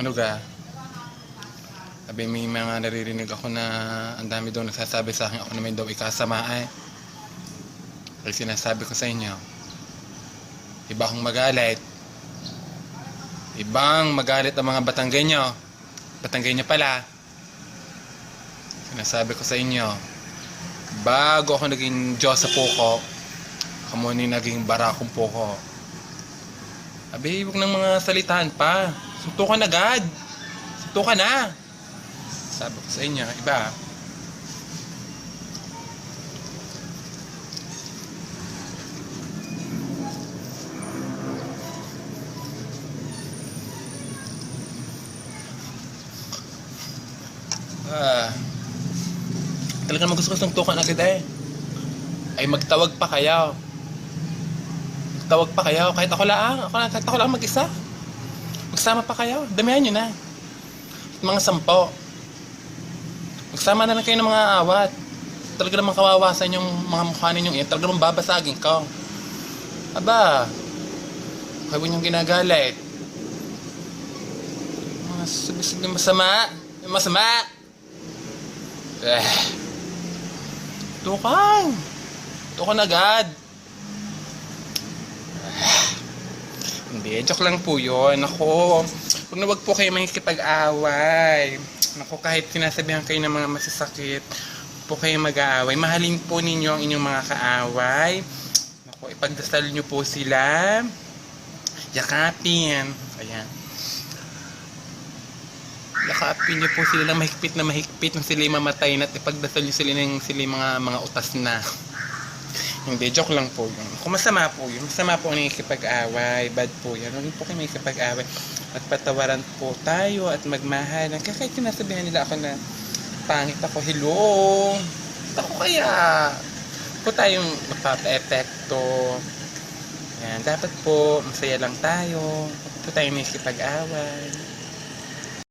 Ano ga? Sabi may mga naririnig ako na ang dami daw nagsasabi sa akin ako naman daw ikasama eh. Ay sinasabi ko sa inyo. Iba akong magalit. Ibang magalit ang mga Batanggenyo. Batanggenyo pala. Sinasabi ko sa inyo. Bago ako naging Diyos sa puko, kamo ni naging barakong puko. Abi, huwag ng mga salitaan pa. Suntukan agad. Suntukan na. Sabi ko sa inyo, iba. Ah. Talaga naman gusto ko suntukan agad eh. Ay magtawag pa kayo. Magtawag pa kayo. Kahit ako lang. Ako lang, kahit ako lang mag-isa. Magsama pa kayo. Damihan nyo na. Mga sampo. Magsama na lang kayo ng mga awat. Talaga naman kawawasan yung mga mukha ninyong iyan. Talaga naman babasagin ko. Aba. Huwag ninyong ginagalit. Mga sabi-sabi masama. Yung masama. Eh. Tukan. Tukan agad. Ah. Hindi, joke lang po yun. Ako, huwag na wag po kayo makikipag-away. Ako, kahit sinasabihan kayo ng mga masasakit, huwag po kayo mag-aaway. Mahalin po ninyo ang inyong mga kaaway. Ako, ipagdasal nyo po sila. Yakapin. Ayan. Yakapin niyo po sila ng mahigpit na mahigpit nung sila mamatay na at ipagdasal niyo sila ng sila mga mga utas na. Hindi, joke lang po yun. Kung masama po yun, masama po ang nakikipag-away, bad po yan. Huwag po kayo makikipag-away. At patawaran po tayo at magmahal. Kaya kahit sinasabihan nila ako na pangit ako, hello, ako kaya? Po tayong magpapa-epekto. Yan, dapat po masaya lang tayo. Huwag po tayong nakikipag-away.